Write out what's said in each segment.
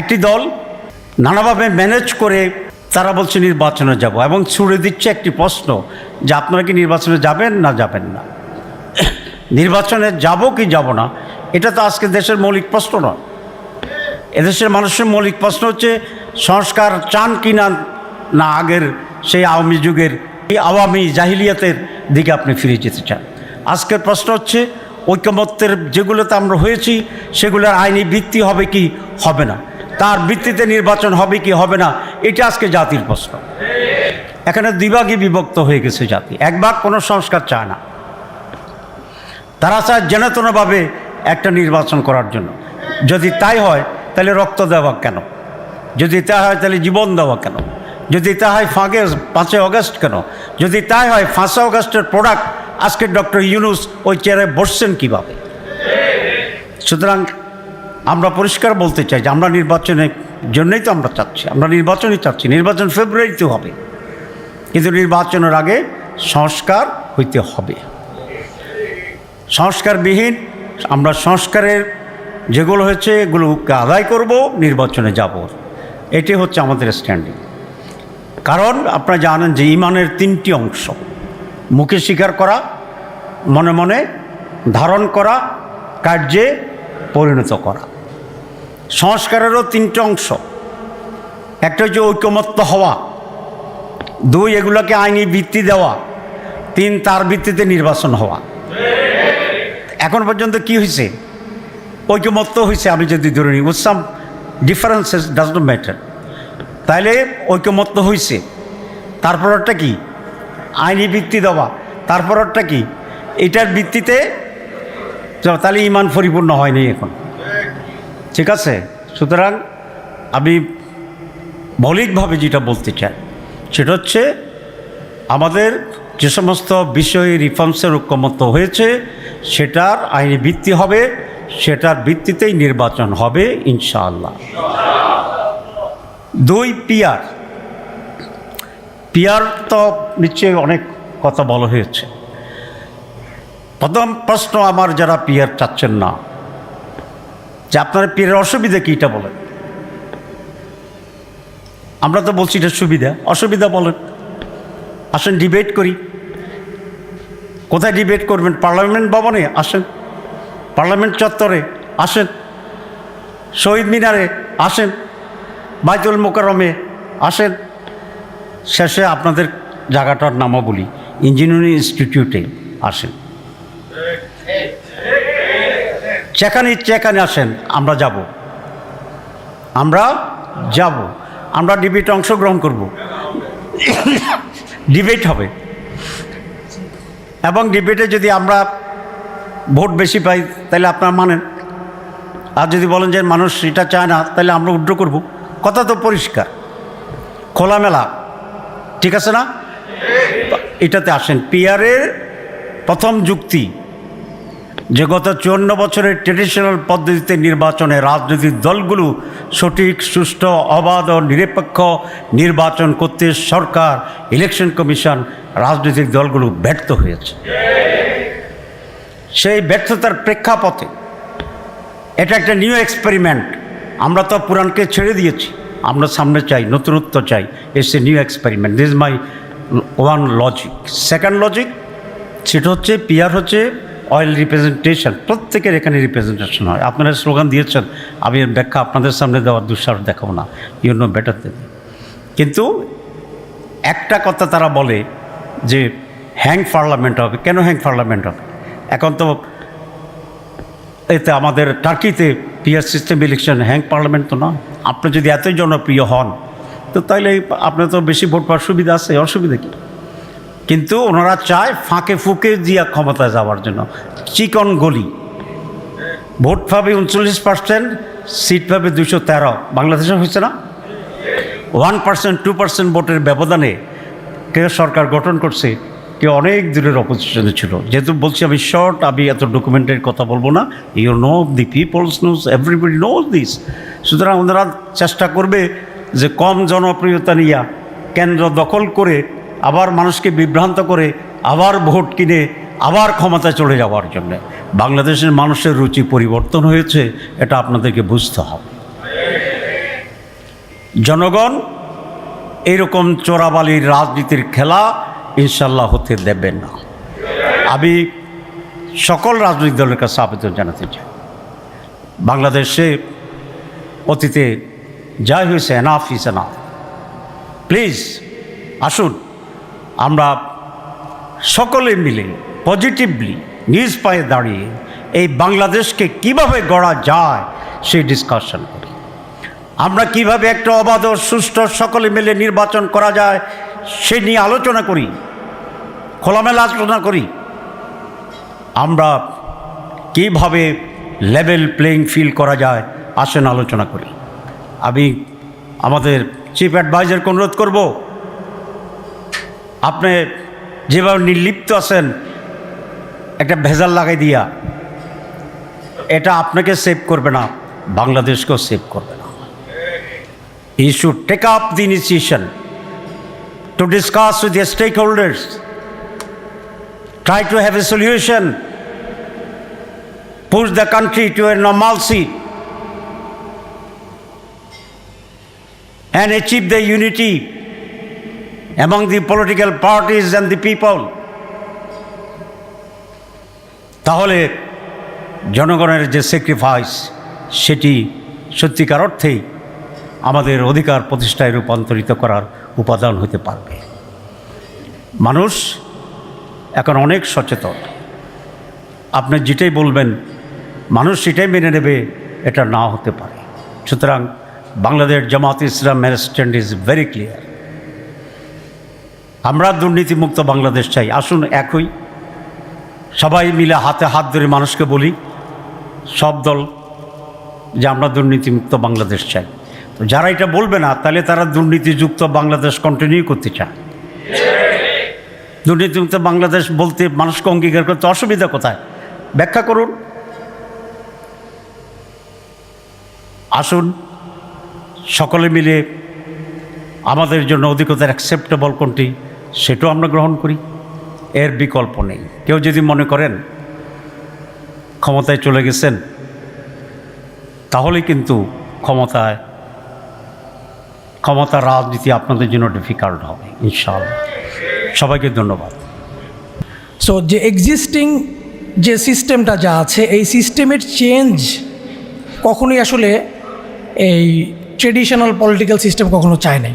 একটি দল নানাভাবে ম্যানেজ করে তারা বলছে নির্বাচনে যাব এবং ছুড়ে দিচ্ছে একটি প্রশ্ন যে আপনারা কি নির্বাচনে যাবেন না যাবেন না? নির্বাচনে যাব কি যাব না? এটা তো আজকে দেশের মৌলিক প্রশ্ন নয়। এদেশের মানুষের মৌলিক প্রশ্ন হচ্ছে, সংস্কার চান কি না না আগের সেই আওয়ামী যুগের, এই আওয়ামী জাহিলিয়াতের দিকে আপনি ফিরে যেতে চান। আজকের প্রশ্ন হচ্ছে, ঐক্যমত্যের যেগুলোতে আমরা হয়েছি, সেগুলোর আইনি ভিত্তি হবে কি হবে না? তার ভিত্তিতে নির্বাচন হবে কি হবে না, এটা আজকে জাতির প্রশ্ন। এখানে দ্বিভাগে বিভক্ত হয়ে গেছে জাতি। এক ভাগ কোনো সংস্কার চায় না। তারা চায় জেনেতনভাবে একটা নির্বাচন করার জন্য। যদি তাই হয়, তাহলে রক্ত দেওয়া কেন? যদি তা হয়, তাহলে জীবন দেওয়া কেন? যদি তা হয়, ফাঁকে পাঁচই অগস্ট কেন? যদি তাই হয়, পাঁচই অগস্টের প্রোডাক্ট আজকে ডক্টর ইউনুস ওই চেয়ারে বসছেন কীভাবে? সুতরাং আমরা পরিষ্কার বলতে চাই যে আমরা নির্বাচনের জন্যই তো আমরা চাচ্ছি, আমরা নির্বাচনই চাচ্ছি, নির্বাচন ফেব্রুয়ারিতে হবে। কিন্তু নির্বাচনের আগে সংস্কার হইতে হবে। সংস্কারবিহীন, আমরা সংস্কারের যেগুলো হয়েছে এগুলোকে আদায় করব, নির্বাচনে যাব। এটি হচ্ছে আমাদের স্ট্যান্ডিং কারণ আপনারা জানেন যে ইমানের তিনটি অংশ, মুখে স্বীকার করা, মনে মনে ধারণ করা, কার্যে পরিণত করা। সংস্কারেরও তিনটি অংশ। একটা হচ্ছে ঐকমত্য হওয়া। দুই, এগুলোকে আইনি ভিত্তি দেওয়া। তিন, তার ভিত্তিতে নির্বাচন হওয়া। এখন পর্যন্ত কি হয়েছে ঐক্যমত্য হয়েছে আমি যদি ধরে নিই with some differences does not matter তাইলে ঐক্যমত্য হয়েছে তারপরটা কি? আইনি ভিত্তি দেওয়া। তারপরটা কি? এটার ভিত্তিতে, তাহলে ইমান পরিপূর্ণ হয়নি এখন। ঠিক আছে? সুতরাং আমি মৌলিকভাবে যেটা বলতে চাই, সেটা হচ্ছে আমাদের যে সমস্ত বিষয়ে রিফর্মসের ঐক্যমত্য হয়েছে, সেটার আইনি ভিত্তি হবে, সেটার ভিত্তিতেই নির্বাচন হবে, ইনশাআল্লাহ। দুই পিয়ার পিয়ার তো নিশ্চয়ই অনেক কথা বলা হয়েছে। প্রথম প্রশ্ন আমার, যারা পিয়ার চাচ্ছেন না যে আপনার পিয়ারের অসুবিধা কী এটা বলেন। আমরা তো বলছি এটা সুবিধা, অসুবিধা বলেন। আসেন ডিবেট করি। কোথায় ডিবেট করবেন? পার্লামেন্ট ভবনে আসেন। পার্লামেন্ট চত্বরে আসেন। শহীদ মিনারে আসেন। বাইতুল মোকারমে আসেন। শেষে আপনাদের জায়গাটার নামও বলি ইঞ্জিনিয়ারিং ইনস্টিটিউটে আসেন। যেখানে যেখানে আসেন, আমরা যাব। আমরা যাব। আমরা ডিবেটে অংশগ্রহণ করব। ডিবেট হবে। এবং ডিবেটে যদি আমরা ভোট বেশি পাই, তাহলে আপনারা মানেন। আর যদি বলেন যে মানুষ এটা চায় না, তাহলে আমরা উড্র করব। কথা তো পরিষ্কার। খোলামেলা। ঠিক আছে না? এটাতে আসেন। পিয়ারের প্রথম যুক্তি যে গত চুয়ান্ন বছরের ট্রেডিশনাল পদ্ধতিতে নির্বাচনে রাজনৈতিক দলগুলো সঠিক, সুষ্ঠু, অবাধ ও নিরপেক্ষ নির্বাচন করতে সরকার ইলেকশন কমিশন রাজনৈতিক দলগুলো ব্যর্থ হয়েছে। সেই ব্যর্থতার প্রেক্ষাপথে এটা একটা নিউ এক্সপেরিমেন্ট আমরা তো পুরাণকে ছেড়ে দিয়েছি। আমরা সামনে চাই নতুনত্ব চাই। এসে new experiment this my one logic second logic সেটা হচ্ছে পিয়ার হচ্ছে অয়েল রিপ্রেজেন্টেশন প্রত্যেকের এখানে রিপ্রেজেন্টেশন হয়। আপনারা স্লোগান দিয়েছেন, আমি এর ব্যাখ্যা আপনাদের সামনে দেওয়ার দুঃসাহস দেখাবো না। ইউ নো বেটার দেন কিন্তু একটা কথা তারা বলে যে হ্যাং পার্লামেন্ট হবে। কেন হ্যাং পার্লামেন্ট হবে? এখন তো এতে আমাদের টার্কিতে PR system election hang parliament তো না আপনি যদি এতই জনপ্রিয় হন, তো তাইলে আপনার তো বেশি ভোট পাওয়ার সুবিধা আছে। অসুবিধা কি? কিন্তু ওনারা চায় ফাঁকে ফুঁকে দিয়া ক্ষমতায় যাওয়ার জন্য। চিকন গলি। ভোট পাবে উনচল্লিশ পার্সেন্ট সিট পাবে দুশো তেরো। বাংলাদেশে হয়েছে না? ওয়ান পার্সেন্ট, টু পার্সেন্ট ভোটের ব্যবধানে কে সরকার গঠন করছে কে অনেক দূরের অপোজিশনে ছিল। যেহেতু বলছি আমি শর্ট আমি এত ডকুমেন্টের কথা বলব না। You know the peoples knows everybody knows this সুতরাং ওনারা চেষ্টা করবে যে কম জনপ্রিয়তা নিয়া কেন্দ্র দখল করে আবার মানুষকে বিভ্রান্ত করে আবার ভোট কিনে আবার ক্ষমতায় চলে যাওয়ার জন্য। বাংলাদেশের মানুষের রুচি পরিবর্তন হয়েছে, এটা আপনাদেরকে বুঝতে হবে। জনগণ এরকম চোরাবালির রাজনীতির খেলা ইনশাল্লাহ হতে দেবে না। আমি সকল রাজনৈতিক দলের কাছে আবেদন জানাতে চাই। বাংলাদেশে অতীতে যাই হয়েছে এনাফ ইস এনাফ প্লিজ আসুন। আমরা সকলে মিলে পজিটিভলি নিজ পায়ে দাঁড়িয়ে এই বাংলাদেশকে কীভাবে গড়া যায় সেই ডিসকাশন করি। আমরা কীভাবে একটা অবাধ সুষ্ঠু সকলে মিলে নির্বাচন করা যায় সে নিয়ে আলোচনা করি, খোলামেলা আলোচনা করি। আমরা কীভাবে লেভেল প্লেইং ফিল করা যায় আসেন আলোচনা করি। আমি আমাদের চিফ অ্যাডভাইজারকে অনুরোধ করব আপনি যেভাবে নির্লিপ্ত আছেন একটা ভেজাল লাগাই দিয়া এটা আপনাকে সেভ করবে না বাংলাদেশকেও সেভ করবে না। We should take up the initiation to discuss with the stakeholders try to have a solution, push the country to a normalcy, and achieve the unity among the political parties and the people. তাহলে জনগণের যে sacrifice সেটি সত্যিকার অর্থেই আমাদের অধিকার প্রতিষ্ঠায় রূপান্তরিত করার উপাদান হতে পারবে। মানুষ এখন অনেক সচেতন। আপনি যেটাই বলবেন, মানুষ সেটাই মেনে নেবে, এটা না হতে পারে। সুতরাং Bangladesh Jamaat Islam stand is very clear. আমরা দুর্নীতিমুক্ত বাংলাদেশ চাই। আসুন একই। সবাই মিলে হাতে হাত ধরে মানুষকে বলি, সব দল যে আমরা দুর্নীতিমুক্ত বাংলাদেশ চাই। তো যারা এটা বলবে না, তাহলে তারা দুর্নীতিযুক্ত বাংলাদেশ কন্টিনিউ করতে চায়। দুর্নীতিমুক্ত বাংলাদেশ বলতে মানুষকে অঙ্গীকার করতে অসুবিধা কোথায়? ব্যাখ্যা করুন। আসুন, সকলে মিলে আমাদের জন্য অধিকতর অ্যাকসেপ্টেবল কোনটি? সেটাও আমরা গ্রহণ করি। এর বিকল্প নেই। কেউ যদি মনে করেন ক্ষমতায় চলে গেছেন তাহলে কিন্তু ক্ষমতায় ক্ষমতার রাজনীতি আপনাদের জন্য ডিফিকাল্ট হবে, ইনশাআল্লাহ। সবাইকে ধন্যবাদ। সো যে এক্সিস্টিং যে সিস্টেমটা যা আছে, এই সিস্টেমের চেঞ্জ কখনোই আসলে এই ট্রেডিশনাল পলিটিক্যাল সিস্টেম কখনো চায় নাই।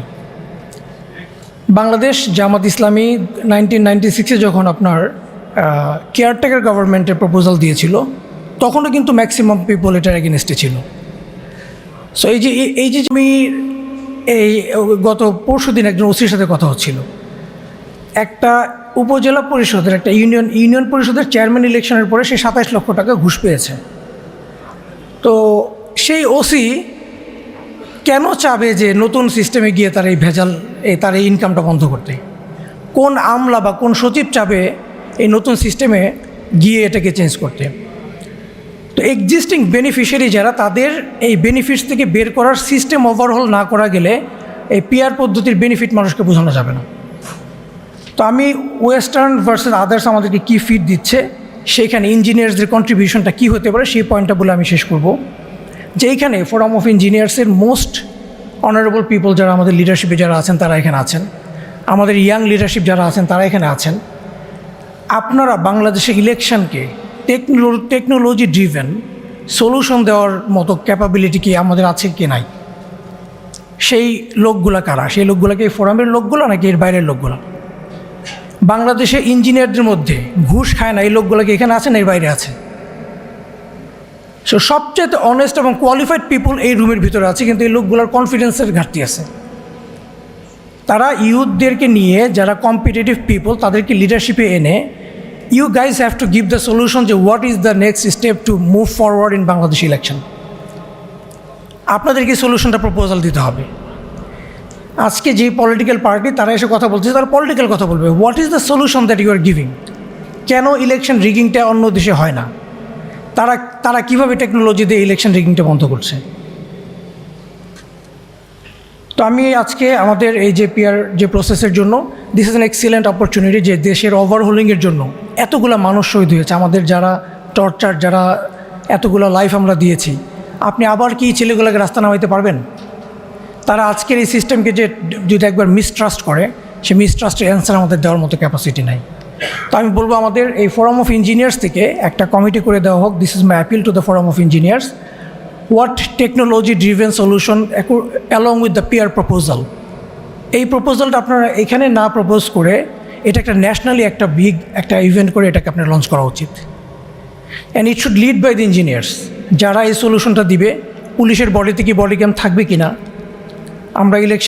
বাংলাদেশ জামাত ইসলামী নাইনটিন নাইনটি সিক্সে যখন আপনার কেয়ারটেকার গভর্নমেন্টের প্রপোজাল দিয়েছিল, তখনও কিন্তু ম্যাক্সিমাম পিপল এটার এগেনস্টে ছিল। সো এই যে, এই- যে আমি এই, গত পরশু দিন একজন ওসির সাথে কথা হচ্ছিল। একটা উপজেলা পরিষদের, একটা ইউনিয়ন ইউনিয়ন পরিষদের চেয়ারম্যান ইলেকশনের পরে সে সাতাইশ লক্ষ টাকা ঘুষ পেয়েছে। তো সেই ওসি কেন চাবে যে নতুন সিস্টেমে গিয়ে তার এই ভেজাল এই তার এই ইনকামটা বন্ধ করতে? কোন আমলা বা কোন সচিব চাবে এই নতুন সিস্টেমে গিয়ে এটাকে চেঞ্জ করতে? তো এক্সিস্টিং বেনিফিশিয়ারি যারা, তাদের এই বেনিফিটস থেকে বের করার সিস্টেম ওভারহল না করা গেলে এই পিআর পদ্ধতির বেনিফিট মানুষকে বোঝানো যাবে না। তো আমি ওয়েস্টার্ন ভার্সেস আদার্স আমাদেরকে কী ফিট দিচ্ছে, সেখানে ইঞ্জিনিয়ার্সদের কন্ট্রিবিউশনটা কী হতে পারে, সেই পয়েন্টটা বলে আমি শেষ করব। যে এইখানে ফোরাম অফ ইঞ্জিনিয়ার্সের মোস্ট অনারেবল পিপল যারা আমাদের লিডারশিপে যারা আছেন, তারা এখানে আছেন। আমাদের ইয়াং লিডারশিপ যারা আছেন, তারা এখানে আছেন। আপনারা বাংলাদেশের ইলেকশনকে টেকনোলো টেকনোলজি ড্রিভেন সলিউশন দেওয়ার মতো ক্যাপাবিলিটি কি আমাদের আছে কি নাই? সেই লোকগুলা কারা? সেই লোকগুলা কি এই ফোরামের লোকগুলো নাকি এর বাইরের লোকগুলো? বাংলাদেশে ইঞ্জিনিয়ারদের মধ্যে ঘুষ খায় না, এই লোকগুলো কি এখানে আছে না এর বাইরে আছে? সো সবচেয়ে অনেস্ট এবং কোয়ালিফাইড পিপল এই রুমের ভিতরে আছে, কিন্তু এই লোকগুলোর কনফিডেন্সের ঘাটতি আছে। তারা ইউথদেরকে নিয়ে, যারা কম্পিটিটিভ পিপল তাদেরকে লিডারশিপে এনে you guys have to give the solution যে what is the next step to move forward in Bangladesh election আপনাদেরকে সলিউশনটা প্রপোজাল দিতে হবে। আজকে যে পলিটিক্যাল পার্টি তারা এসে কথা বলছে, তারা পলিটিক্যাল কথা বলবে। What is the solution that you are giving কেন ইলেকশন রিগিংটা অন্য দেশে হয় না? তারা তারা কীভাবে টেকনোলজি দিয়ে ইলেকশন রিগিংটা বন্ধ করছে? তো আমি আজকে আমাদের এই যে পিয়ার যে প্রসেসের জন্য this is an excellent opportunity যে দেশের ওভারহোলিংয়ের জন্য এতগুলো মানুষ শহীদ হয়েছে। আমাদের যারা টর্চার যারা এতগুলো লাইফ আমরা দিয়েছি, আপনি আবার কি ছেলেগুলোকে রাস্তা নামাইতে পারবেন? তারা আজকের এই সিস্টেমকে যে যদি একবার মিসট্রাস্ট করে, সে মিসট্রাস্টের অ্যান্সার আমাদের দেওয়ার মতো ক্যাপাসিটি নাই। তো আমি বলব আমাদের এই ফোরাম অফ ইঞ্জিনিয়ার্স থেকে একটা কমিটি করে দেওয়া হোক। This is my appeal to the forum of engineers what technology driven solution along with the PR proposal এই প্রপোজালটা আপনারা এখানে না প্রপোজ করে এটা একটা ন্যাশনালি একটা বিগ একটা ইভেন্ট করে এটাকে আপনার লঞ্চ করা উচিত। And it should lead by the engineers যারা এই সলিউশনটা দিবে, পুলিশের বডিতে কি বডি ক্যাম থাকবে কি না আমরা ইলেকশন